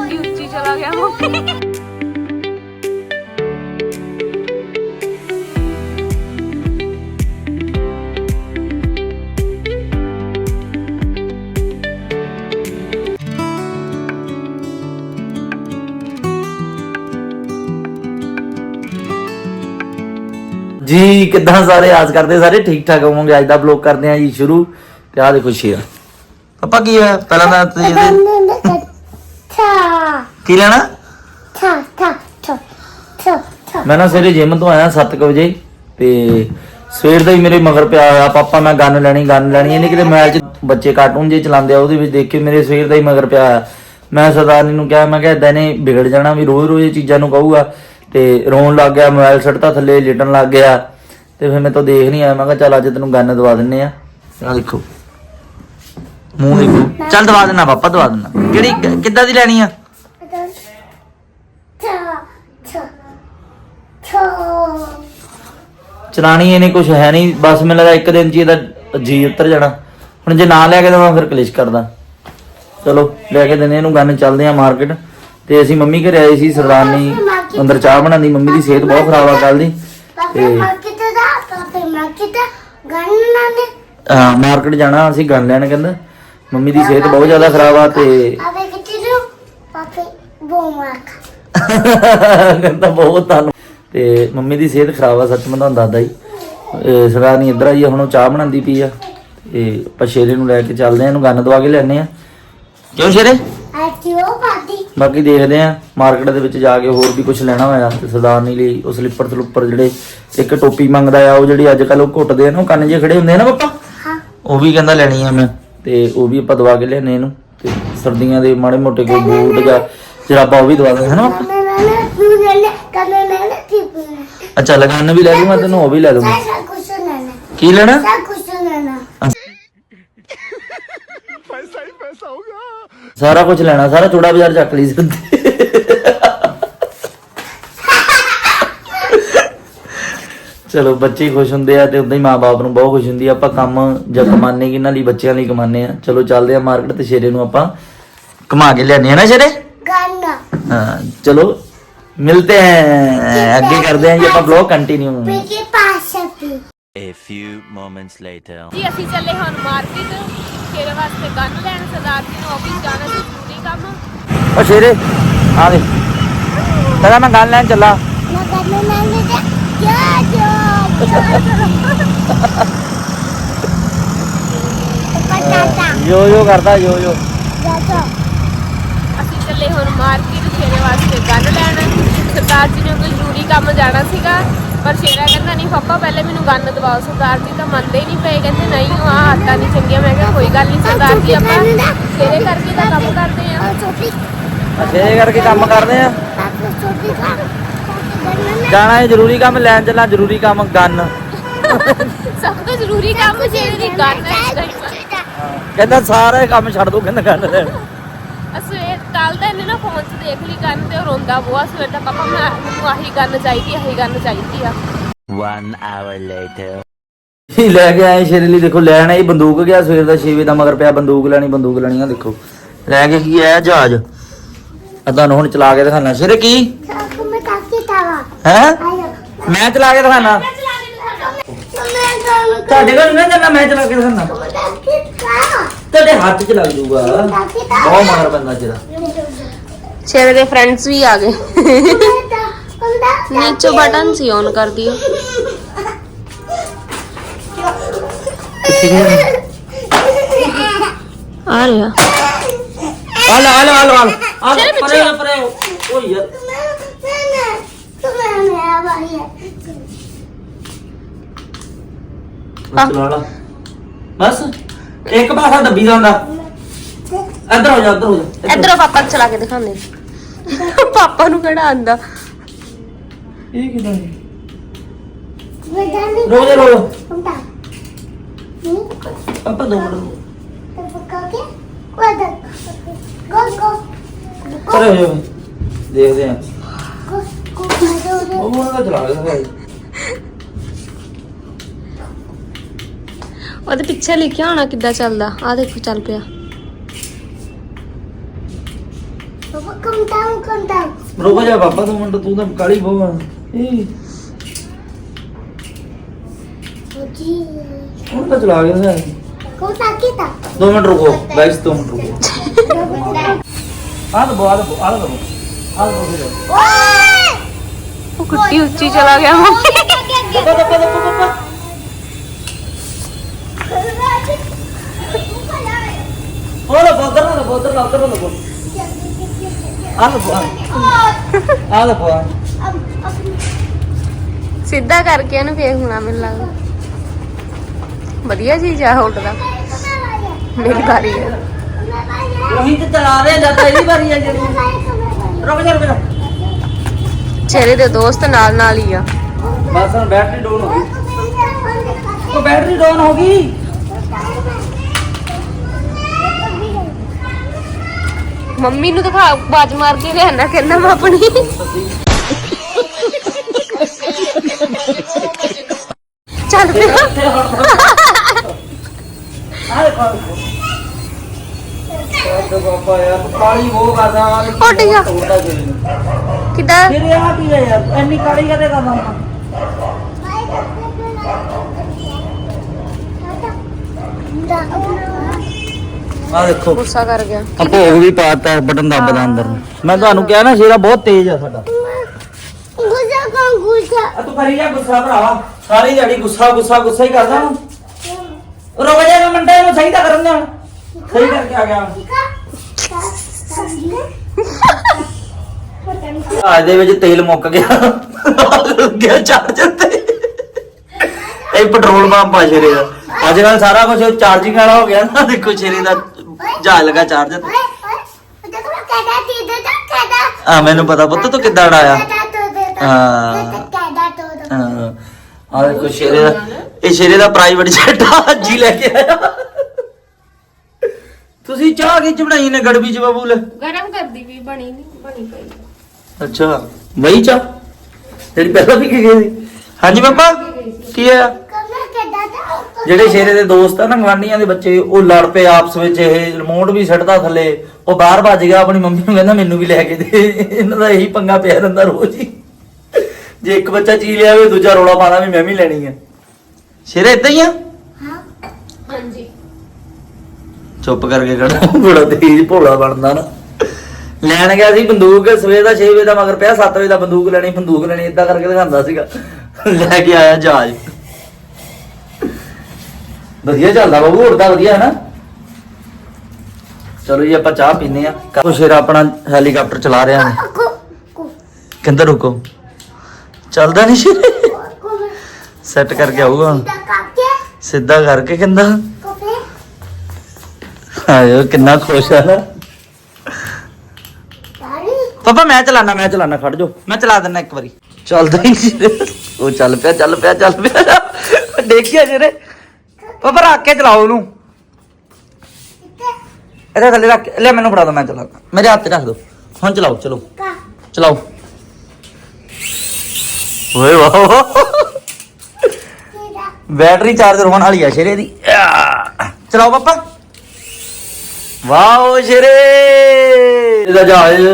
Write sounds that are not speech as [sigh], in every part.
ਉੱਚੀ ਉੱਚੀ ਚਲਾ ਗਿਆ ਮੰਮੀ ਜੀ, ਕਿੱਦਾਂ ਸਾਰੇ? ਆਸ ਕਰਦੇ ਸਾਰੇ ਠੀਕ ਠਾਕ ਹੋਵੋਗੇ? ਅੱਜ ਦਾ ਬਲੌਗ ਕਰਦੇ ਆਂ ਜੀ ਸ਼ੁਰੂ। ਤੇ ਆ ਦੇਖੋ ਸ਼ੇਰ। ਪਾਪਾ ਕੀ ਹੋਇਆ ਪਹਿਲਾਂ ਤਾਂ ਤੁਸੀਂ ਇਹਦੇ ਕੀ ਲੈਣਾ. ਮੈਂ ਨਾ ਸਵੇਰੇ ਜਿਮ ਤੋਂ ਆਇਆ 7 ਵਜੇ ਤੇ ਸਵੇਰ ਦਾ ਹੀ ਮੇਰੇ ਮਗਰ ਪਿਆ ਹੋਇਆ ਪਾਪਾ ਮੈਂ ਗਨ ਲੈਣੀ ਗਨ ਲੈਣੀ ਇਹਨੇ ਕਿਤੇ ਮੋਬਾਈਲ 'ਚ ਬੱਚੇ ਕਾਰਟੂਨ ਜੇ ਚਲਾਉਂਦੇ ਆ ਉਹਦੇ ਵਿੱਚ ਦੇਖ ਕੇ ਮੇਰੇ ਸਵੇਰ ਦਾ ਹੀ ਮਗਰ ਪਿਆ ਹੋਇਆ। ਮੈਂ ਸਰਦਾਰਨੀ ਨੂੰ ਕਿਹਾ ਮੈਂ ਕਿਹਾ ਇਦਾਂ ਨੇ ਵਿਗੜ ਜਾਣਾ ਵੀ ਰੋਜ਼ ਰੋਜ਼ ਇਹ ਚੀਜ਼ਾਂ ਨੂੰ ਕਹੂਗਾ ਤੇ ਰੋਣ ਲੱਗ ਗਿਆ ਮੋਬਾਈਲ ਸੱਟਤਾ ਥੱਲੇ ਲਿਟਣ ਲੱਗ ਗਿਆ ਤੇ ਫਿਰ ਮੈਂ ਤਾਂ ਦੇਖ ਨਹੀਂ ਆਇਆ ਮੈਂ ਕਿਹਾ ਚੱਲ ਅੱਜ ਤੈਨੂੰ ਗਨ ਦਵਾ ਦਿੰਨੇ ਆ। ਆ ਦੇਖੋ। ਮੂੰਹ ਦੇਖੋ ਚੱਲ ਦਵਾ ਦੇਣਾ ਪਾਪਾ ਦਵਾ ਦੇਣਾ ਕਿਹੜੀ ਕਿੱਦਾਂ ਦੀ ਲੈਣੀ ਆ. ਚਲਾਣੀ ਇਹਨੇ ਕੁਝ ਹੈ ਨਹੀਂ। ਬਸ ਮੈਨੂੰ ਲੱਗਾ ਇੱਕ ਦਿਨ ਹੀ ਇਹਦਾ ਜੀ ਉੱਤਰ ਜਾਣਾ। ਹੁਣ ਜੇ ਨਾ ਲੈ ਕੇ ਦੇਵਾਂ ਫਿਰ ਕਲਿਸ਼ ਕਰਦਾ। ਚਲੋ ਲੈ ਕੇ ਦਿੰਦੇ ਇਹਨੂੰ ਗੰਨ ਚੱਲਦੇ ਆ ਮਾਰਕੀਟ। ਤੇ ਅਸੀਂ ਮੰਮੀ ਘਰੇ ਆਏ ਸੀ ਸਰਦਾਰਨੀ ਅੰਦਰ ਚਾਹ ਬਣਾਉਂਦੀ ਮੰਮੀ ਦੀ ਸਿਹਤ ਬਹੁਤ ਖਰਾਬ ਆ ਕੱਲ ਦੀ। ne. ਮਾਰਕੀਟ ਜਾਣਾ ਅਸੀਂ ਗੰਨ ਲੈਣ ਕਹਿੰਦਾ। ਮੰਮੀ ਦੀ ਸਿਹਤ ਬਹੁਤ ਜ਼ਿਆਦਾ ਖਰਾਬ ਆ ਤੇ Papi kitiru. Papi bomak. ਕਹਿੰਦਾ ਬਹੁਤ ਤੁਹਾਨੂੰ ਤੇ ਮੰਮੀ ਦੀ ਸਿਹਤ ਖਰਾਬ ਆ ਸੱਚ ਮੈਂ ਤੁਹਾਨੂੰ ਦੱਸਦਾ ਇਹ ਸਰਦਾਰਨੀ ਇੱਧਰ ਆਈ ਆ ਹੁਣ ਉਹ ਚਾਹ ਬਣਾਉਂਦੀ ਪਈ ਆ ਤੇ ਆਪਾਂ ਸ਼ੇਰੇ ਨੂੰ ਲੈ ਕੇ ਚੱਲਦੇ ਆ ਇਹਨੂੰ ਗੰਨ ਦਵਾ ਕੇ ਲੈਣੇ ਆ ਕਿਉਂ ਸ਼ੇਰੇ Atio pati. ਬਾਕੀ ਦੇਖਦੇ ਆ ਮਾਰਕੀਟ ਦੇ ਵਿੱਚ ਜਾ ਕੇ ਹੋਰ ਵੀ ਕੁਝ ਲੈਣਾ ਹੋਇਆ ਤੇ ਸਰਦਾਰਨੀ ਲਈ ਉਹ ਸਲਿੱਪਰ ਸਲੁੱਪਰ ਜਿਹੜੇ ਇੱਕ ਟੋਪੀ ਮੰਗਦਾ ਆ ਉਹ ਜਿਹੜੀ ਅੱਜ ਕੱਲ ਉਹ ਘੁੱਟਦੇ ਆ ਨਾ ਉਹ ਕੰਨ ਜੇ ਖੜੇ ਹੁੰਦੇ ਆ ਨਾ ਪਾਪਾ. ਉਹ ਵੀ ਕਹਿੰਦਾ ਲੈਣੀ ਆ ਮੈਂ ਤੇ ਉਹ ਵੀ ਆਪਾਂ ਦਵਾ ਕੇ ਲੈਣੇ ਇਹਨੂੰ ਤੇ ਸਰਦੀਆਂ ਦੇ ਮਾੜੇ ਮੋਟੇ ਕੋਈ ਬੂਟ ਜਾਂ ਜਰਾਬਾਂ ਉਹ ਵੀ ਦਵਾ ਦਾਂਗੇ ਹਨਾ. ਅੱਛਾ ਲਗਾਨ ਵੀ ਲੈ ਦੂੰਗਾ ਤੈਨੂੰ ਉਹ ਵੀ ਲੈ ਦੂੰਗਾ. ਕੀ ਲੈਣਾ. ਸਾਰਾ ਕੁਝ ਲੈਣਾ ਸਾਰਾ ਚੂੜਾ ਬਾਜ਼ਾਰ ਚੱਕ ਲਈ ਸਿੱਧੇ ਚਲੋ ਬੱਚੇ ਹੀ ਖੁਸ਼ ਹੁੰਦੇ ਆ ਤੇ ਉਦਾਂ ਹੀ ਮਾਪੇ ਨੂੰ ਬਹੁਤ ਖੁਸ਼ ਹੁੰਦੀ ਆ। ਆਪਾਂ ਕੰਮ ਜਾਂ ਕਮਾਨੇ ਕਿਨਾਂ ਲਈ ਬੱਚਿਆਂ ਲਈ ਕਮਾਨੇ ਆ। ਚਲੋ ਚੱਲਦੇ ਆ ਮਾਰਕੀਟ ਤੇ ਸ਼ੇਰੇ ਨੂੰ ਆਪਾਂ ਕਮਾ ਕੇ ਲਿਆਨੇ ਆ ਨਾ ਸ਼ੇਰੇ. ਹਾਂ ਚਲੋ ਮਿਲਤੇ हैं ਅੱਗੇ ਕਰਦੇ ਆਂ ਜੀ ਆਪਾਂ blog continue Piki pasapi. A few moments later. ਜੀ ਅਸੀਂ ਚੱਲੇ ਹੁਣ ਮਾਰਕੀਟ। ਤੇਰੇ ਵਾਸਤੇ ਗੰਨ ਲੈਣ ਸਰਦਾਰ ਜੀ ਨੂੰ ਆਫਿਸ ਜਾਣਾ ਸੀ ਜ਼ਰੂਰੀ ਕੰਮ। ਓ ਸ਼ੇਰੇ ਆ ਦੇ ਤੇਰਾ ਮੈਂ ਗੱਲ ਲੈਣ ਚੱਲਾ। Na ganna ne ne [laughs] ਯੋ ਯੋ ਕਰਦਾ ਯੋ ਯੋ ਅਸੀਂ ਚੱਲੇ ਹੁਣ ਮਾਰਕੀਟ ਸ਼ੇਰੇ ਵਾਸਤੇ ਗੰਨ ਲੈਣ। ਸਰਦਾਰ ਜੀ ਨੇ ਕੋਈ ਜ਼ਰੂਰੀ ਕੰਮ ਜਾਣਾ ਸੀਗਾ ਪਰ ਸ਼ੇਰਾ ਕਹਿੰਦਾ ਨਹੀਂ ਪਾਪਾ ਪਹਿਲੇ ਮੈਨੂੰ ਗੰਨ ਦਵਾਓ। ਸਰਦਾਰ ਜੀ ਤਾਂ ਮੰਨਦੇ ਹੀ ਨਹੀਂ ਪਏ ਕਹਿੰਦੇ ਨਹੀਂ ਉਹ ਆ ਆਟਾ ਨਹੀਂ ਚੰਗੀਆਂ। ਮੈਂ ਕਿਹਾ ਕੋਈ ਗੱਲ ਨਹੀਂ ਸਰਦਾਰ ਜੀ ਆਪਾਂ ਸ਼ੇਰੇ ਕਰਕੇ ਤਾਂ ਕੰਮ ਕਰਦੇ ਆ ਛੋਟੀ ਸ਼ੇਰੇ ਕਰਕੇ ਕੰਮ ਕਰਦੇ ਆ ਜਾਣਾ ਹੈ ਜ਼ਰੂਰੀ ਕੰਮ ਲੈਣ ਚੱਲਾਂ ਜ਼ਰੂਰੀ ਕੰਮ ਗੰਨ ਸਭ ਤੋਂ ਜ਼ਰੂਰੀ ਕੰਮ ਜਿਹੜੀ ਗੰਨ ਹੈ। ਕਹਿੰਦਾ ਸਾਰਾ ਕੰਮ ਛੱਡ ਦੋ ਕਹਿੰਦਾ ਗੰਨ ਲੈਣ। ਆਏ ਸ਼ੇਰ ਲਈ ਦੇਖੋ ਲੈਣ ਬੰਦੂਕ ਗਿਆ ਸਵੇਰ ਦਾ 6 ਵਜੇ ਦਾ ਮਗਰ ਪਿਆ ਬੰਦੂਕ ਲੈਣੀ ਬੰਦੂਕ ਲੈਣੀ ਆ ਦੇਖੋ। ਲੈ ਕੇ ਕੀ ਆਇਆ ਜਹਾਜ਼? ਤੁਹਾਨੂੰ ਹੁਣ ਚਲਾ ਕੇ ਦਿਖਾਣਾ ਸ਼ੇਰ ਕੀ? ਹੈ ayo ਮੈਂ ਚਲਾ ਕੇ ਦਿਖਾਣਾ ਤੁਹਾਡੇ ਕੋਲ ਨਾ ਚੱਲਣਾ ਮੈਂ ਚਲਾ ਕੇ ਦਿਖਾਣਾ काकी तावा ਤੁਹਾਡੇ ਹੱਥ 'ਚ ਲੱਗ ਜੂਗਾ काकी ਬਹੁਤ ਮਗਰ ਬੰਦਾ ਜਿਹੜਾ ਸ਼ੇਰੇ ਦੇ ਫਰੈਂਡਸ ਵੀ ਆ ਗਏ तावा ਨੀਚੇ ਬਟਨ ਸੀ ਔਨ ਕਰ ਦਿਓ ਆ ਰਿਹਾ ਆ ਲੈ ਆ ਬਸ ਚਲਾ ਲਾ ਬਸ ਇੱਕ ਪਾਸਾ ਦੱਬੀ ਦਾ ਹੁੰਦਾ। ਇੱਧਰ ਹੋ ਜਾ ਇੱਧਰ ਹੋ ਜਾ ਇਧਰੋਂ। ਪਾਪਾ ਨੂੰ ਚਲਾ ਕੇ ਦਿਖਾਉਂਦੇ। ਪਾਪਾ ਨੂੰ ਕਿਹੜਾ ਆਂਦਾ ਇਹ ਕਿਦਾਂ ਰੋ ਜਾ ਰੋ ਆਪਾਂ ਦੋ ਮਿੰਟ ਰੁਕੋ। ਪਰੇ ਹੋ। ਜਾ ਦੇਖਦੇ ਆ ਉਹ ਮੋਰ ਦਾ ਚਲਾ ਰਿਹਾ ਹੈ ਉਹਦੇ ਪਿੱਛੇ ਲਿਖਿਆ ਹੋਣਾ ਕਿੱਦਾਂ ਚੱਲਦਾ ਆ ਦੇਖੋ ਚੱਲ ਪਿਆ ਪਾਪਾ ਕਮ ਡਾਊਨ ਕਮ ਡਾਊਨ ਰੁਕ ਜਾ ਬਾਬਾ ਦੋ ਮਿੰਟ ਤੂੰ ਤਾਂ ਕਾਲੀ ਬਹੁਤ ਏ ਜੀ ਹੁਣ ਤਾਂ ਚਲਾ ਗਿਆ ਹੈ ਕੋ ਸਾਕੀ ਤਾਂ ਦੋ ਮਿੰਟ ਰੁਕੋ ਗਾਇਸ ਦੋ ਮਿੰਟ ਰੁਕੋ ਆ ਦੋ ਆ ਦੋ ਆ ਦੋ ਆ ਦੋ ਫਿਰ ਉਹ ਕੁੱਤੀ ਉੱਚੀ ਚਲਾ ਗਿਆ ਮੰਮੀ ਆ ਆ ਆ ਸਿੱਧਾ ਕਰਕੇ ਇਹਨੂੰ ਫੇਰ ਹੋਣਾ ਮੈਨੂੰ ਲੱਗਦਾ। ਵਧੀਆ ਚੀਜ਼ ਆ ਉੱਡਦਾ ਮੇਰੀ ਵਾਰੀ ਹੈ ਉਹੀ ਤੇ ਚਲਾ ਰਹੇ ਤਾਂ ਇਹਦੀ ਵਾਰੀ ਆ ਜਿਹੜੀ। ਰੁਕ ਜਾ ਰੁਕ ਜਾ। ਚਿਹਰੇ ਦੇ ਦੋਸਤ ਨਾਲ ਨਾਲ ਹੀ ਆ। ਬਸ ਹੁਣ ਬੈਟਰੀ ਡਾਊਨ ਹੋ ਗਈ। ਉਹ ਬੈਟਰੀ ਡਾਊਨ ਹੋ ਗਈ। ਮੰਮੀ ਨੂੰ ਦਿਖਾ ਬਾਜ ਮਾਰ ਕੇ ਲਿਆਣਾ ਕਹਿੰਦਾ ਮੈਂ ਆਪਣੀ। ਚੱਲ ਪਿਆ ਉੱਡ ਗਿਆ। ਕਿੱਦਾਂ? ਫਿਰ ਆ ਕੀ ਹੈ ਯਾਰ? ਇੰਨੀ ਕਾਲੀ ਕਦੇ ਕਰਦਾ ਹੁੰਦਾ ਆ ਦੇਖੋ। ਗੁੱਸਾ ਕਰ ਗਿਆ। ਆ ਭੋਗ ਵੀ ਪਾਤਾ ਬਟਨ ਦੱਬਦਾ ਅੰਦਰ ਨੂੰ। ਮੈਂ ਤੁਹਾਨੂੰ ਕਿਹਾ ਨਾ ਸ਼ੇਰਾ ਬਹੁਤ ਤੇਜ਼ ਆ ਸਾਡਾ। ਗੁੱਸਾ ਕੌਣ ਗੁੱਸਾ? ਆ ਤੂੰ ਕਰੀ ਜਾ ਗੁੱਸਾ ਭਰਾਵਾ। ਸਾਰੀ ਦਿਹਾੜੀ ਗੁੱਸਾ ਗੁੱਸਾ ਗੁੱਸਾ ਹੀ ਕਰਦਾ ਹੁਣ। ਰੁਕ ਜਾ ਮੈਂ ਮੰਡੇ ਨੂੰ ਸਹੀ ਤਾਂ ਕਰਨ ਦੇ ਹੁਣ ਸਹੀ ਕਰਕੇ ਆ ਗਿਆ। ਅੱਜ ਦੇ ਵਿੱਚ ਤੇਲ ਮੁੱਕ ਗਿਆ। ਗਿਆ ਚਾਰਜਰ ਤੇ। ਇਹ ਪੈਟਰੋਲ ਪੰਪ ਆ ਸ਼ੇਰੇ ਦਾ। ਅੱਜ ਕੱਲ ਸਾਰਾ ਕੁਝ ਚਾਰਜਿੰਗ ਵਾਲਾ ਹੋ ਗਿਆ ਨਾ। ਦੇਖੋ ਸ਼ੇਰੇ ਦਾ। ਜਹਾਜ਼ ਲਗਾ ਚਾਰਜਰ ਓਏ ਓਏ ਦੇਖੋ ਮੈਂ ਕਹਿਦਾ ਤੀ ਦੇ ਦਾ ਕਹਿਦਾ। ਆ ਮੈਨੂੰ ਪਤਾ ਪੁੱਤ ਤੂੰ ਕਿੱਦਾਂ ਦਾ ਹਾਂ। ਆ ਦੇਖੋ ਸ਼ੇਰੇ ਦਾ ਇਹ ਸ਼ੇਰੇ ਦਾ ਪ੍ਰਾਈਵੇਟ ਜੈਟ ਆ ਅੱਜ ਹੀ ਲੈ ਕੇ ਆਇਆ। ਤੁਸੀਂ ਚਾਹ ਕੀ ਬਣਾਈ ਨੇ ਗੜਬੀ ਚ ਬਬੂਲ? ਗਰਮ ਕਰਦੀ ਵੀ ਬਣੀ ਨਹੀਂ ਬਣੀ ਪਈ। ਅੱਛਾ। ਵਹੀ ਚਾਹ? ਜਿਹੜੀ ਪਹਿਲਾਂ ਵੀ ਕੀ ਗਈ ਸੀ? ਹਾਂਜੀ ਪਾਪਾ? ਕੀ ਤਾ ਜਿਹੜੇ ਸ਼ੇਰੇ ਦੇ ਦੋਸਤ ਆ ਨਾ ਗਵਾਂਢੀਆਂ ਦੇ ਬੱਚੇ ਉਹ ਲੜ ਪਏ ਆਪਸ ਵਿੱਚ ਇਹ ਰਿਮੋਟ ਵੀ ਸੱਟਦਾ ਥੱਲੇ ਉਹ ਬਾਹਰ ਭੱਜ ਗਿਆ ਆਪਣੀ ਮੰਮੀ ਨੂੰ ਕਹਿੰਦਾ ਮੈਨੂੰ ਵੀ ਲੈ ਕੇ ਦੇ। ਇਹਨਾਂ ਦਾ ਇਹੀ ਪੰਗਾ ਪਿਆ ਰਹਿੰਦਾ ਰੋਜ਼ ਹੀ। ਜੇ ਇੱਕ ਬੱਚਾ ਚੀਜ਼ ਲਿਆਵੇ ਦੂਜਾ ਰੋਲਾ ਪਾਦਾ ਵੀ ਮੈਂ ਵੀ ਲੈਣੀ ਆ। ਸ਼ੇਰੇ ਇਦਾਂ ਹੀ ਆ? ਹਾਂ। ਹਾਂਜੀ। ਚੁੱਪ ਕਰਕੇ ਖੜਾ ਬੜਾ ਤੇਜ਼ ਭੋਲਾ ਬਣਦਾ ਨਾ। ਲੈਣ ਗਿਆ ਸੀ ਬੰਦੂਕ ਸਵੇਰ ਦਾ 6 ਵਜੇ ਦਾ ਮਗਰ ਪਿਆ 7 ਵਜੇ ਦਾ ਬੰਦੂਕ ਲੈਣੀ ਬੰਦੂਕ ਲੈਣੀ ਇਦਾਂ ਕਰਕੇ ਦਿਖਾਉਂਦਾ ਸੀਗਾ। ਲੈ ਕੇ ਆਇਆ ਜਹਾਜ਼। ਵਧੀਆ ਚੱਲਦਾ ਬਾਬੂ ਉੜਦਾ ਵਧੀਆ ਹੈ ਨਾ। ਚਲੋ ਜੀ ਆਪਾਂ ਚਾਹ ਪੀਨੇ ਆ ਕੋ ਸ਼ੇਰ ਆਪਣਾ ਹੈਲੀਕਾਪਟਰ ਚਲਾ ਰਿਹਾ ਹੈ ਕੋ ਕੋ ਕਹਿੰਦਾ ਰੁਕੋ? ਚੱਲਦਾ ਨਹੀਂ ਸ਼ੇਰ ਸੈੱਟ ਕਰਕੇ ਆਊਗਾ ਸਿੱਧਾ ਕਰਕੇ। ਕਹਿੰਦਾ ਆਇਓ ਕਿੰਨਾ ਖੁਸ਼ ਆ। ਨਾ ਪਾਪਾ ਮੈਂ ਚਲਾਣਾ ਮੈਂ ਚਲਾਣਾ ਖੜ ਜਾ ਮੈਂ ਚਲਾ ਦਿੰਦਾ ਇੱਕ ਵਾਰੀ। ਚੱਲਦਾ ਹੀ ਨਹੀਂ ਉਹ ਚੱਲ ਪਿਆ ਚੱਲ ਪਿਆ ਚੱਲ ਪਿਆ। ਦੇਖਿਆ ਜਿਹੜੇ ਪਾਪਾ ਰੱਖ ਕੇ ਚਲਾਓ ਉਹਨੂੰ। ਇਹਦੇ ਥੱਲੇ ਰੱਖ ਲੈ ਮੈਨੂੰ ਫੜਾ ਦੋ ਮੈਂ ਚਲਾਉਂਦਾ ਮੇਰੇ ਹੱਥ 'ਚ ਰੱਖ ਦੋ ਹੁਣ ਚਲਾਓ ਚਲੋ। ਚਲਾਓ। ਓਏ ਵਾਹ। ਬੈਟਰੀ ਚਾਰਜਰ ਹੋਣ ਵਾਲੀ ਆ ਸ਼ੇਰੇ ਦੀ। ਚਲਾਓ ਪਾਪਾ। ਵਾਓ ਸ਼ੇਰੇ। ਇਹਦਾ ਜਹਾਜ਼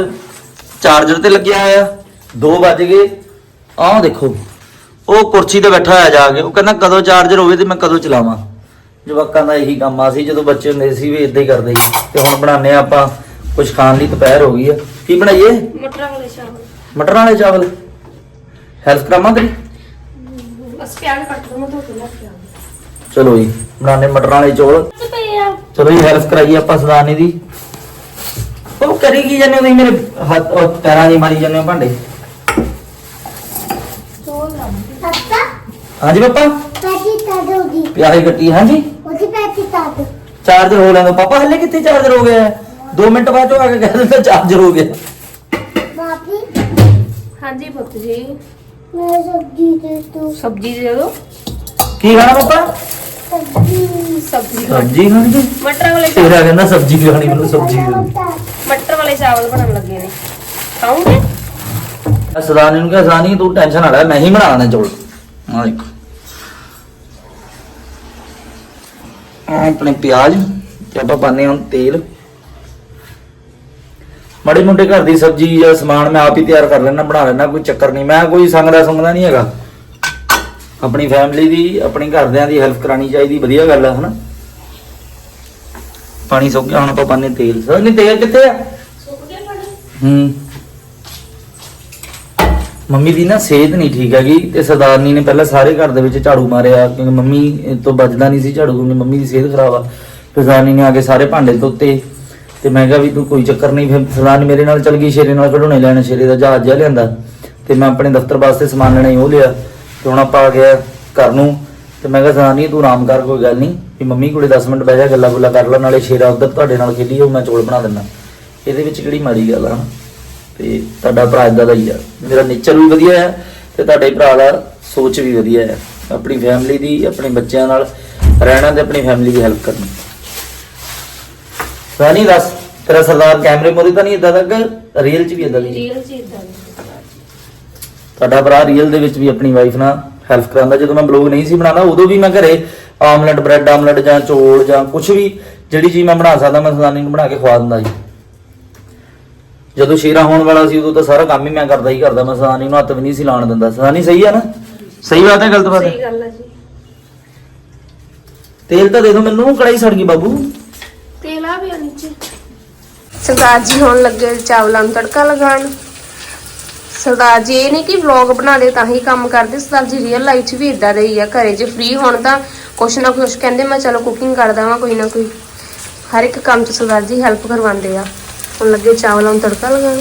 ਚਾਰਜਰ ਤੇ ਲੱਗਿਆ ਹੋਇਆ। 2 ਵੱਜ ਗਏ। ਆਹ ਦੇਖੋ। ਉਹ ਕੁਰਸੀ ਤੇ ਬੈਠਾ ਹੋਇਆ ਜਾ ਕੇ। ਉਹ ਕਹਿੰਦਾ ਕਦੋਂ ਚਾਰਜਰ ਹੋਵੇ ਤੇ ਮੈਂ ਕਦੋਂ ਚਲਾਵਾਂ। ਜਵਾਕਾਂ ਦਾ ਇਹੀ ਕੰਮ ਆ ਸੀ ਜਦੋਂ ਬੱਚੇ ਹੁੰਦੇ ਸੀ ਵੀ ਇਦਾਂ ਹੀ ਕਰਦੇ ਸੀ। ਤੇ ਹੁਣ ਬਣਾਉਂਦੇ ਆ ਆਪਾਂ ਕੁਝ ਖਾਣ ਲਈ ਦੁਪਹਿਰ ਹੋ ਗਈ ਆ। ਕੀ ਬਣਾਈਏ? ਮਟਰਾਂ ਵਾਲੇ ਚਾਵਲ। ਮਟਰਾਂ ਵਾਲੇ ਚਾਵਲ। ਹੈਲਪ ਕਰਾਵਾਂ ਤੇਰੀ? ਬਸ ਪਿਆਜ਼ ਕੱਟ ਦੋ ਮੈਂ ਧੋ ਕੇ ਚਲੋ ਜੀ ਬਣਾਣੇ ਮਟਰਾਂ ਵਾਲੇ ਚੌਲ। ਪਏ ਆ। ਚਲੋ ਜੀ ਹੈਲਪ ਕਰਾਈਏ ਆਪਾਂ ਸਦਾਨੀ ਦੀ। ਉਹ ਕਰੀ ਕੀ ਜਾਂਦੇ ਹੋ ਤੁਸੀਂ ਮੇਰੇ ਹੱਥ ਉਹ ਪੈਰਾਂ ਦੀ ਮਾਰੀ ਜਾਂਦੇ ਹੋ ਭਾਂਡੇ? ਸੱਤਾ ਹਾਂਜੀ ਪਾਪਾ? ਪੈਟੀ ਤਾ ਦੋਗੀ ਪਿਆਰੀ ਕੱਟੀ ਹਾਂਜੀ? ਦੋ ਚਾਰਜਰ ਹੋ ਲੈਂਦਾ। ਪਾਪਾ ਹੱਲੇ ਕਿੱਥੇ ਚਾਰਜਰ ਹੋ ਗਿਆ? 2 ਮਿੰਟ ਬਾਅਦ ਉਹ ਆ ਕੇ ਕਹਿ ਦਿੰਦਾ ਚਾਰਜਰ ਹੋ ਗਿਆ। ਬਾਪੀ ਹਾਂਜੀ ਪੁੱਤ ਜੀ। ਮੈਂ ਸਬਜੀ ਦੇ ਤੂੰ ਸਬਜ਼ੀ ਦੇ ਦਿਓ ਕੀ ਖਾਣਾ ਪਾਪਾ? ਸਬਜੀ। ਸਬਜ਼ੀ ਸਬਜ਼ੀ ਖਾਣੀ ਜੀ ਮਟਰ ਵਾਲੇ ਤੇਰਾ ਕਹਿੰਦਾ ਸਬਜ਼ੀ ਖਾਣੀ ਮੈਨੂੰ ਸਬਜ਼ੀ ਖਾਣੀ। ਮਟਰ ਵਾਲੇ ਚਾਵਲ ਬਣਨ ਲੱਗੇ ਨੇ। ਖਾਓਗੇ? ਸਦਾਨੀ ਨੂੰ ਕਿਹਾ ਸਦਾਨੀ ਤੂੰ ਟੈਨਸ਼ਨ ਨਾ ਲੈ ਮੈਂ ਹੀ ਬਣਾਉਣੇ ਚੌਲ। ਆ ਦੇਖੋ। ਆਪਣੇ ਪਿਆਜ਼ ਤੇ ਆਪਾਂ ਪਾਣੇ ਹੁਣ ਤੇਲ। ਮਾੜੇ ਮੋਟੇ ਘਰ ਦੀ ਸਬਜ਼ੀ ਜਾਂ ਸਮਾਨ ਮੈਂ ਆਪ ਹੀ ਤਿਆਰ ਕਰ ਲੈਣਾ ਬਣਾ ਲੈਣਾ ਕੋਈ ਚੱਕਰ ਨਹੀਂ। ਮੈਂ ਕੋਈ ਸੰਗਦਾ ਸੰਗਦਾ ਨਹੀਂ ਹੈਗਾ। ਆਪਣੀ ਫੈਮਿਲੀ ਦੀ ਆਪਣੀ ਘਰਦਿਆਂ ਦੀ ਹੈਲਪ ਕਰਾਣੀ ਚਾਹੀਦੀ ਵਧੀਆ ਗੱਲ ਆ ਹਨਾ? ਪਾਣੀ ਸੁੱਕ ਗਿਆ ਹੁਣ ਆਪਾਂ ਪਾਣੇ ਤੇਲ। ਸਰ ਨਹੀਂ ਤੇਲ ਕਿੱਥੇ ਆ? ਹੂੰ। ਮੰਮੀ ਦੀ ਨਾ ਸਿਹਤ ਨਹੀਂ ਠੀਕ ਹੈਗੀ ਤੇ ਸਰਦਾਰਨੀ ਨੇ ਪਹਿਲਾਂ ਸਾਰੇ ਘਰ ਦੇ ਵਿੱਚ ਝਾੜੂ ਮਾਰਿਆ, ਕਿਉਂਕਿ ਮੰਮੀ ਤੋਂ ਬਚਦਾ ਨਹੀਂ ਸੀ ਝਾੜੂ, ਕਿਉਂਕਿ ਮੰਮੀ ਦੀ ਸਿਹਤ ਖਰਾਬ ਆ ਫਿਰ ਸਰਦਾਰਨੀ ਨੇ ਆ ਕੇ ਸਾਰੇ ਭਾਂਡੇ ਧੋਤੇ ਤੇ ਮੈਂ ਕਿਹਾ ਵੀ ਤੂੰ ਕੋਈ ਚੱਕਰ ਨਹੀਂ, ਫਿਰ ਸਰਦਾਰਨੀ ਮੇਰੇ ਨਾਲ ਚੱਲ ਗਈ, ਸ਼ੇਰੇ ਨਾਲ ਕਢੋਣੇ ਲੈਣ, ਸ਼ੇਰੇ ਦਾ ਜਹਾਜ਼ ਜਿਹਾ ਲਿਆਂਦਾ ਤੇ ਮੈਂ ਆਪਣੇ ਦਫ਼ਤਰ ਵਾਸਤੇ ਸਮਾਨ ਲੈਣਾ ਸੀ, ਉਹ ਲਿਆ ਤੇ ਹੁਣ ਆਪਾਂ ਆ ਗਿਆ ਘਰ ਨੂੰ ਤੇ ਮੈਂ ਕਿਹਾ ਸਰਦਾਰਨੀ, ਤੂੰ ਆਰਾਮ ਕਰ, ਕੋਈ ਗੱਲ ਨਹੀਂ, ਵੀ ਮੰਮੀ ਕੋਲੇ 10 ਮਿੰਟ ਬਹਿ ਜਾ, ਗੱਲਾਂ ਗੁੱਲਾਂ ਕਰ ਲੈ, ਨਾਲੇ ਸ਼ੇਰਾ ਉਧਰ ਤੁਹਾਡੇ ਨਾਲ ਖੇਡੀ ਉਹ ਮੈਂ ਚੋਲ ਬਣਾ ਦਿੰਦਾ ਇਹਦੇ ਵਿੱਚ ਕਿਹੜੀ ਮਾੜੀ ਗੱਲ ਆ ਹਨਾ? ਤੇ ਤੁਹਾਡਾ ਭਰਾ ਇਦਾਂ ਦਾ ਹੀ ਆ। ਮੇਰਾ ਨੇਚਰ ਵੀ ਵਧੀਆ ਹੈ ਤੇ ਤੁਹਾਡੇ ਭਰਾ ਦਾ ਸੋਚ ਵੀ ਵਧੀਆ ਹੈ ਆਪਣੀ ਫੈਮਿਲੀ ਦੀ ਆਪਣੇ ਬੱਚਿਆਂ ਨਾਲ ਰਹਿਣਾ ਤੇ ਆਪਣੀ ਫੈਮਿਲੀ ਦੀ ਹੈਲਪ ਕਰਨੀ। ਰਾਣੀ ਦੱਸ ਤੇਰਾ ਸਰਦਾਰ ਕੈਮਰੇ ਮੋਰੀ ਤਾਂ ਨਹੀਂ ਇਦਾਂ ਦਾ ਕਿ ਰੀਅਲ 'ਚ ਵੀ ਇਦਾਂ ਦੀ ਰੀਅਲ ਚ ਇਦਾਂ ਤੁਹਾਡਾ ਭਰਾ ਰੀਅਲ ਦੇ ਵਿੱਚ ਵੀ ਆਪਣੀ ਵਾਈਫ ਨਾਲ ਹੈਲਪ ਕਰਾਂਦਾ ਜਦੋਂ ਮੈਂ ਬਲੌਗ ਨਹੀਂ ਸੀ ਬਣਾਉਂਦਾ ਉਦੋਂ ਵੀ ਮੈਂ ਘਰੇ ਆਮਲੇਟ ਬ੍ਰੈਡ ਆਮਲੇਟ ਜਾਂ ਚੋਲ ਜਾਂ ਕੁਝ ਵੀ ਜਿਹੜੀ ਚੀਜ਼ ਮੈਂ ਬਣਾ ਸਕਦਾ ਮੈਂ ਸਰਦਾਨੀ ਨੂੰ ਬਣਾ ਕੇ ਖਵਾ ਦਿੰਦਾ ਜੀ ਜਦੋਂ ਸ਼ੇਰਾ ਹੋਣ ਵਾਲਾ ਸੀ ਉਦੋਂ ਤਾਂ ਸਾਰਾ ਕੰਮ ਹੀ ਮੈਂ ਕਰਦਾ ਹੀ ਕਰਦਾ ਮੈਂ ਸਰਦਾਨੀ ਨੂੰ ਹੱਥ ਵੀ ਨਹੀਂ ਸੀ ਲਾਉਣ ਦਿੰਦਾ। ਸਰਦਾਨੀ ਸਹੀ ਆ ਨਾ? ਸਹੀ ਬਾਤ ਹੈ ਗਲਤ ਬਾਤ ਸਹੀ ਹੈ ਗੱਲ ਹੈ ਜੀ। ਤੇਲ ਤਾਂ ਦੇ ਦਿਓ ਮੈਨੂੰ ਕੜਾਈ ਸੜ ਗਈ ਬਾਬੂ। ਤੇਲ ਆ ਵੀ ਆ ਨੀਚੇ। ਸਰਦਾਰ ਜੀ ਹੋਣ ਲੱਗੇ ਚਾਵਲਾਂ ਨੂੰ ਤੜਕਾ ਲਗਾਉਣ। ਸਰਦਾਰ ਜੀ ਇਹ ਨਹੀਂ ਕਿ ਵਲੌਗ ਬਣਾਦੇ ਤਾਂ ਹੀ ਕੰਮ ਕਰਦੇ। ਸਰਦਾਰ ਜੀ ਰੀਅਲ ਲਾਈਫ 'ਚ ਵੀ ਇਦਾਂ ਦੇ ਹੀ ਆ ਘਰੇ ਜੇ ਫ੍ਰੀ ਹੋਣ ਤਾਂ ਕੁਛ ਨਾ ਕੁਛ ਕਹਿੰਦੇ ਮੈਂ ਚਲੋ ਕੁਕਿੰਗ ਕਰ ਦਵਾਂ ਕੋਈ ਨਾ ਕੋਈ। ਹਰ ਇੱਕ ਕੰਮ 'ਚ ਸਰਦਾਰ ਜੀ ਹੈਲਪ ਕਰਵਾਉਂਦੇ ਆ। ਹੁਣ ਲੱਗੇ ਚਾਵਲਾਂ ਨੂੰ ਤੜਕਾ ਲਗਾਉਣ।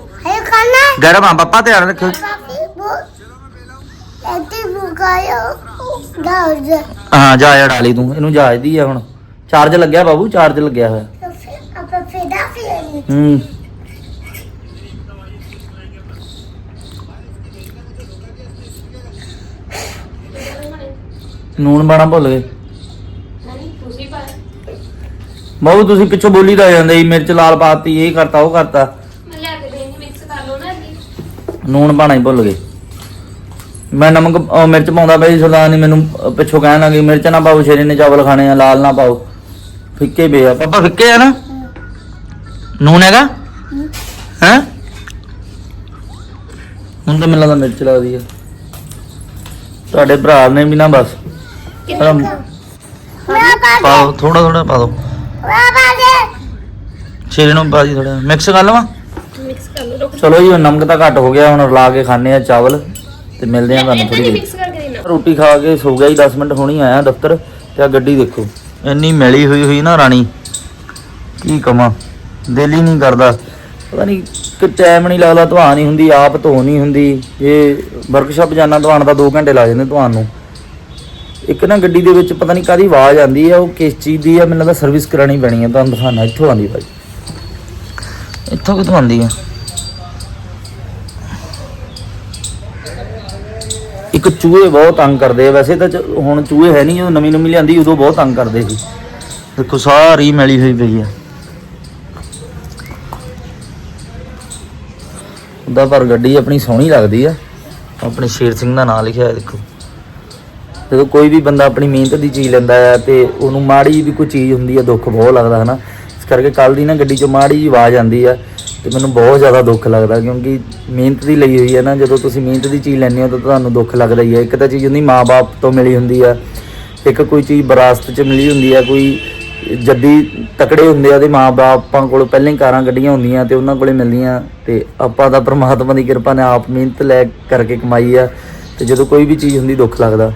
ਗਰਮ ਆ ਪਾਪਾ ਧਿਆਨ ਰੱਖਿਓ। ਇੱਥੇ ਮੁਕਾਇਓ ਗਾਉਜ ਤੂੰ। ਇਹਨੂੰ ਜਾਜਦੀ ਚਾਰਜ ਲੱਗਿਆ ਬਾਬੂ ਚਾਰਜ ਲੱਗਿਆ ਹੋਇਆ। ਨੂਨ ਬਾਣਾ ਭੁੱਲ ਗਏ। ਬਾਬੂ, ਤੁਸੀਂ ਪਿੱਛੋਂ ਬੋਲੀ ਦਾ ਜਾਂਦੇ ਮਿਰਚ ਲਾਲ ਪਾਤੀ ਇਹ ਕਰਤਾ, ਉਹ ਕਰਤਾ। ਨੂਣ ਪਾਣਾ ਹੀ ਭੁੱਲ ਗਏ। ਮੈਂ ਨਮਕ ਮਿਰਚ ਪਾਉਂਦਾ ਬਈ ਸਰਦਾਰਨੀ ਮੈਨੂੰ ਪਿੱਛੋਂ ਕਹਿਣ ਲੱਗੀ ਮਿਰਚ ਨਾ ਪਾਓ ਸ਼ੇਰੀ ਨੇ ਚਾਵਲ ਖਾਣੇ ਆ ਲਾਲ ਨਾ ਪਾਓ। ਫਿੱਕੇ ਪਏ ਆ। ਪਾਪਾ ਫਿੱਕੇ ਆ ਨਾ? ਨੂਣ ਹੈਗਾ? ਹੈ? ਹੁਣ ਤਾਂ ਮੈਨੂੰ ਲੱਗਦਾ ਮਿਰਚ ਲੱਗਦੀ ਆ। ਤੁਹਾਡੇ ਭਰਾ ਨੇ ਵੀ ਨਾ ਬਸ। ਪਾਓ ਥੋੜਾ ਥੋੜਾ ਪਾ ਦੋ। ਮੈਂ ਨੂੰ ਪਾ ਦੀ ਥੋੜਾ ਮਿਕਸ ਕਰ ਲਵਾਂ? ਮਿਕਸ ਕਰ ਲਓ ਚਲੋ ਜੀ ਹੁਣ ਨਮਕ ਤਾਂ ਘੱਟ ਹੋ ਗਿਆ ਹੁਣ ਰਲਾ ਕੇ ਖਾਣੇ ਆ ਚਾਵਲ ਤੇ ਮਿਲਦੇ ਆ ਤੁਹਾਨੂੰ ਥੋੜੀ ਦੇਰ। ਮਿਕਸ ਕਰਕੇ ਦੇਣਾ। ਰੋਟੀ ਖਾ ਕੇ ਸੋ ਗਿਆ ਹੀ 10 ਮਿੰਟ ਹੁਣੀ ਆਇਆ ਦਫ਼ਤਰ ਤੇ ਆ ਗੱਡੀ ਦੇਖੋ ਇੰਨੀ ਮੈਲੀ ਹੋਈ ਹੋਈ ਨਾ ਰਾਣੀ ਕੀ ਕਵਾਂ ਦਿਲ ਹੀ ਨਹੀਂ ਕਰਦਾ। ਪਤਾ ਨਹੀਂ ਕਿ ਟਾਈਮ ਨਹੀਂ ਲੱਗਦਾ ਧੁਆਂ ਨਹੀਂ ਹੁੰਦੀ ਆਪ ਧੋ ਨਹੀਂ ਹੁੰਦੀ। ਇਹ ਵਰਕਸ਼ਾਪ ਜਾਣਾ ਧੁਆਣ ਦਾ 2 ਘੰਟੇ ਲੱਗ ਜਾਂਦੇ ਧੁਆਣ ਨੂੰ। ਇੱਕ ਨਾ ਗੱਡੀ ਦੇ ਵਿੱਚ ਪਤਾ ਨਹੀਂ ਕਾਦੀ ਆਵਾਜ਼ ਆਉਂਦੀ ਆ ਉਹ ਕਿਸ ਚੀਜ਼ ਦੀ ਆ ਮੈਨੂੰ ਲੱਗਦਾ ਸਰਵਿਸ ਕਰਾਣੀ ਪੈਣੀ ਆ ਤੁਹਾਨੂੰ ਦਿਖਾਣਾ ਇੱਥੋਂ ਆਉਂਦੀ ਭਾਈ। ਇੱਥੋਂ ਕਿੱਥੋਂ ਆਉਂਦੀ ਆ? ਇੱਕ ਚੂਹੇ ਬਹੁਤ ਤੰਗ ਕਰਦੇ ਆ, ਵੈਸੇ ਤਾਂ ਹੁਣ ਚੂਹੇ ਹੈ ਨਹੀਂ, ਜਦੋਂ ਨਵੀਂ ਨਵੀਂ ਲਿਆਂਦੀ ਉਦੋਂ ਬਹੁਤ ਤੰਗ ਕਰਦੇ ਸੀ। ਦੇਖੋ, ਸਾਰੀ ਮੈਲੀ ਹੋਈ ਪਈ ਆ। ਉਹਦਾ ਪਰ ਗੱਡੀ ਆਪਣੀ ਸੋਹਣੀ ਲੱਗਦੀ ਆ। ਆਪਣੇ ਸ਼ੇਰ ਸਿੰਘ ਦਾ ਨਾਮ ਲਿਖਿਆ ਹੈ ਦੇਖੋ। ਜਦੋਂ ਕੋਈ ਵੀ ਬੰਦਾ ਆਪਣੀ ਮਿਹਨਤ ਦੀ ਚੀਜ਼ ਲੈਂਦਾ ਆ ਤੇ ਉਹਨੂੰ ਮਾੜੀ ਵੀ ਕੋਈ ਚੀਜ਼ ਹੁੰਦੀ ਆ, ਦੁੱਖ ਬਹੁਤ ਲੱਗਦਾ, ਹਨਾ? ਕਰਕੇ ਕੱਲ ਦੀ ਨਾ ਗੱਡੀ 'ਚੋਂ ਮਾੜੀ ਜਿਹੀ ਆਵਾਜ਼ ਆਉਂਦੀ ਆ ਤੇ ਮੈਨੂੰ ਬਹੁਤ ਜ਼ਿਆਦਾ ਦੁੱਖ ਲੱਗਦਾ ਕਿਉਂਕਿ ਮਿਹਨਤ ਦੀ ਲਈ ਹੋਈ ਹੈ ਨਾ, ਜਦੋਂ ਤੁਸੀਂ ਮਿਹਨਤ ਦੀ ਚੀਜ਼ ਲੈਂਦੇ ਹੋ ਤਾਂ ਤੁਹਾਨੂੰ ਦੁੱਖ ਲੱਗਦਾ ਹੀ ਹੈ। ਇੱਕ ਤਾਂ ਚੀਜ਼ ਹੁੰਦੀ ਮਾਪੇ ਤੋਂ ਮਿਲੀ ਹੁੰਦੀ ਆ, ਇੱਕ ਕੋਈ ਚੀਜ਼ ਵਿਰਾਸਤ 'ਚ ਮਿਲੀ ਹੁੰਦੀ ਆ, ਕੋਈ ਜੱਦੀ ਤਕੜੇ ਹੁੰਦੇ ਆ ਉਹਦੇ ਮਾਪੇ ਕੋਲ ਪਹਿਲਾਂ ਹੀ ਕਾਰਾਂ ਗੱਡੀਆਂ ਹੁੰਦੀਆਂ ਤੇ ਉਹਨਾਂ ਕੋਲੇ ਮਿਲਦੀਆਂ ਤੇ ਆਪਾਂ ਤਾਂ ਪ੍ਰਮਾਤਮਾ ਦੀ ਕਿਰਪਾ ਨਾਲ ਆਪ ਮਿਹਨਤ ਲੈ ਕਰਕੇ ਕਮਾਈ ਆ ਤੇ ਜਦੋਂ ਕੋਈ ਵੀ ਚੀਜ਼ ਹੁੰਦੀ ਦੁੱਖ ਲੱਗਦਾ।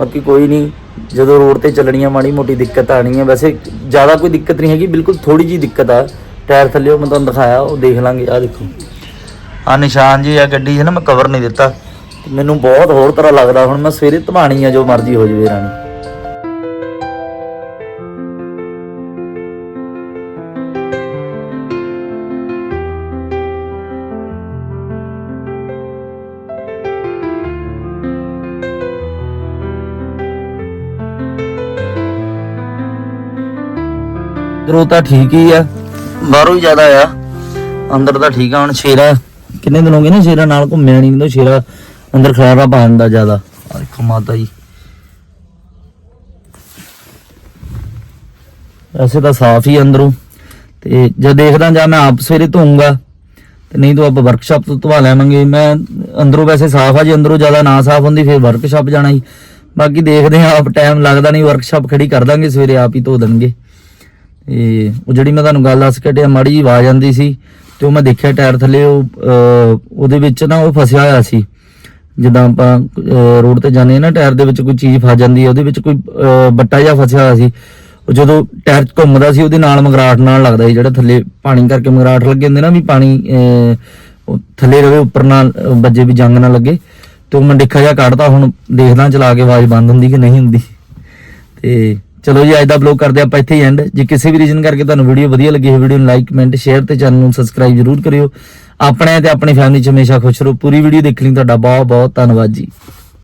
ਬਾਕੀ ਕੋਈ ਨਹੀਂ, ਜਦੋਂ ਰੋਡ ਤੇ ਚੱਲਣੀ ਆ ਮਾੜੀ ਮੋਟੀ ਦਿੱਕਤ ਆਣੀ ਹੈ, ਵੈਸੇ ਜ਼ਿਆਦਾ ਕੋਈ ਦਿੱਕਤ ਨਹੀਂ ਹੈਗੀ, ਬਿਲਕੁਲ ਥੋੜੀ ਜੀ ਦਿੱਕਤ ਆ। ਟਾਇਰ ਥੱਲੇ ਉਹ ਮੈਂ ਤੁਹਾਨੂੰ ਦਿਖਾਇਆ, ਉਹ ਦੇਖ ਲਾਂਗੇ ਆ ਦੇਖੋ। ਆ ਨਿਸ਼ਾਨ ਜੀ ਆ ਗੱਡੀ 'ਚ ਨਾ, ਮੈਂ ਕਵਰ ਨਹੀਂ ਦਿੱਤਾ। ਮੈਨੂੰ ਬਹੁਤ ਹੋਰ ਤਰ੍ਹਾਂ ਲੱਗਦਾ, ਹੁਣ ਮੈਂ ਸਵੇਰੇ ਧਮਾਣੀ ਆ, ਜੋ ਮਰਜ਼ੀ ਹੋ ਜਵੇ ਰਾਣੀ। ਅੰਦਰੋਂ ਤਾਂ ਠੀਕ ਹੀ ਆ। ਬਾਹਰੋਂ ਹੀ ਜ਼ਿਆਦਾ ਆ। ਅੰਦਰ ਤਾਂ ਠੀਕ ਆ ਹੁਣ ਸ਼ੇਰਾ। ਕਿੰਨੇ ਦਿਨ ਹੋ ਗਏ ਨਾ ਸ਼ੇਰਾ ਨਾਲ ਘੁੰਮਿਆ ਨਹੀਂ ਤਾਂ ਸ਼ੇਰਾ ਅੰਦਰ ਖਲਾਰਾ ਪਾ ਦਿੰਦਾ ਜ਼ਿਆਦਾ। ਆ ਦੇਖੋ ਮਾਤਾ ਜੀ। ਵੈਸੇ ਤਾਂ ਸਾਫ਼ ਹੀ ਅੰਦਰੋਂ। ਤੇ ਜਦ ਦੇਖਦਾ ਜਾਂ ਮੈਂ ਆਪ ਸਵੇਰੇ ਧੋਊਂਗਾ ਤੇ ਨਹੀਂ ਤਾਂ ਆਪਾਂ ਵਰਕਸ਼ਾਪ ਤੋਂ ਧਵਾ ਲੈਵਾਂਗੇ। ਮੈਂ ਅੰਦਰੋਂ ਵੈਸੇ ਸਾਫ਼ ਆ ਜੇ ਅੰਦਰੋਂ ਜ਼ਿਆਦਾ ਨਾ ਸਾਫ਼ ਹੁੰਦੀ ਫਿਰ ਵਰਕਸ਼ਾਪ ਜਾਣਾ ਹੀ। ਬਾਕੀ ਦੇਖਦੇ ਹਾਂ ਆਪ ਟਾਈਮ ਲੱਗਦਾ ਨਹੀਂ ਵਰਕਸ਼ਾਪ ਖੜੀ ਕਰ ਦਾਂਗੇ ਸਵੇਰੇ ਆਪ ਹੀ ਧੋ ਦੇਣਗੇ। ਤੇ ਉਹ ਜਿਹੜੀ ਮੈਂ ਤੁਹਾਨੂੰ ਗੱਲ ਦੱਸ ਕੇ ਮਾੜੀ ਜਿਹੀ ਆਵਾਜ਼ ਆਉਂਦੀ ਸੀ ਤੇ ਉਹ ਮੈਂ ਦੇਖਿਆ ਟਾਇਰ ਥੱਲੇ, ਉਹ ਉਹਦੇ ਵਿੱਚ ਨਾ ਉਹ ਫਸਿਆ ਹੋਇਆ ਸੀ। ਜਿੱਦਾਂ ਆਪਾਂ ਰੋਡ ਤੇ ਜਾਂਦੇ ਹਾਂ ਨਾ, ਟਾਇਰ ਦੇ ਵਿੱਚ ਕੋਈ ਚੀਜ਼ ਫਸ ਜਾਂਦੀ ਹੈ, ਉਹਦੇ ਵਿੱਚ ਕੋਈ ਬੱਟਾ ਜਿਹਾ ਫਸਿਆ ਹੋਇਆ ਸੀ। ਉਹ ਜਦੋਂ ਟਾਇਰ ਘੁੰਮਦਾ ਸੀ, ਉਹਦੇ ਨਾਲ ਮਗਰਾਟ ਨਾਲ ਲੱਗਦਾ ਸੀ, ਜਿਹੜਾ ਥੱਲੇ ਪਾਣੀ ਕਰਕੇ ਮਗਰਾਟ ਲੱਗੇ ਹੁੰਦੇ ਨਾ ਵੀ ਪਾਣੀ ਥੱਲੇ ਰਵੇ, ਉੱਪਰ ਨਾਲ ਵੱਜੇ ਵੀ ਜੰਗ ਨਾ ਲੱਗੇ। ਤੇ ਉਹ ਮੈਂ ਡਿੱਖਾ ਜਿਹਾ ਕੱਢਦਾ ਹੁਣ ਦੇਖਦਾ, ਚਲਾ ਕੇ ਆਵਾਜ਼ ਬੰਦ ਹੁੰਦੀ ਕਿ ਨਹੀਂ ਹੁੰਦੀ। ਤੇ ਚਲੋ ਜੀ, ਅੱਜ ਦਾ ਬਲੌਗ ਕਰਦੇ ਆਪਾਂ ਇੱਥੇ ਹੀ ਐਂਡ ਜੇ ਕਿਸੇ ਵੀ ਰੀਜ਼ਨ ਕਰਕੇ ਤੁਹਾਨੂੰ ਵੀਡੀਓ ਵਧੀਆ ਲੱਗੀ ਹੈ ਵੀਡੀਓ ਨੂੰ ਲਾਈਕ ਕਮੈਂਟ ਸ਼ੇਅਰ ਤੇ ਚੈਨਲ ਨੂੰ ਸਬਸਕ੍ਰਾਈਬ ਜ਼ਰੂਰ ਕਰਿਓ। ਆਪਣੇ ਤੇ ਆਪਣੀ ਫੈਮਿਲੀ ਚ ਹਮੇਸ਼ਾ ਖੁਸ਼ ਰਹੋ। ਪੂਰੀ ਵੀਡੀਓ ਦੇਖਣ ਲਈ ਤੁਹਾਡਾ ਬਹੁਤ ਬਹੁਤ ਧੰਨਵਾਦ ਜੀ।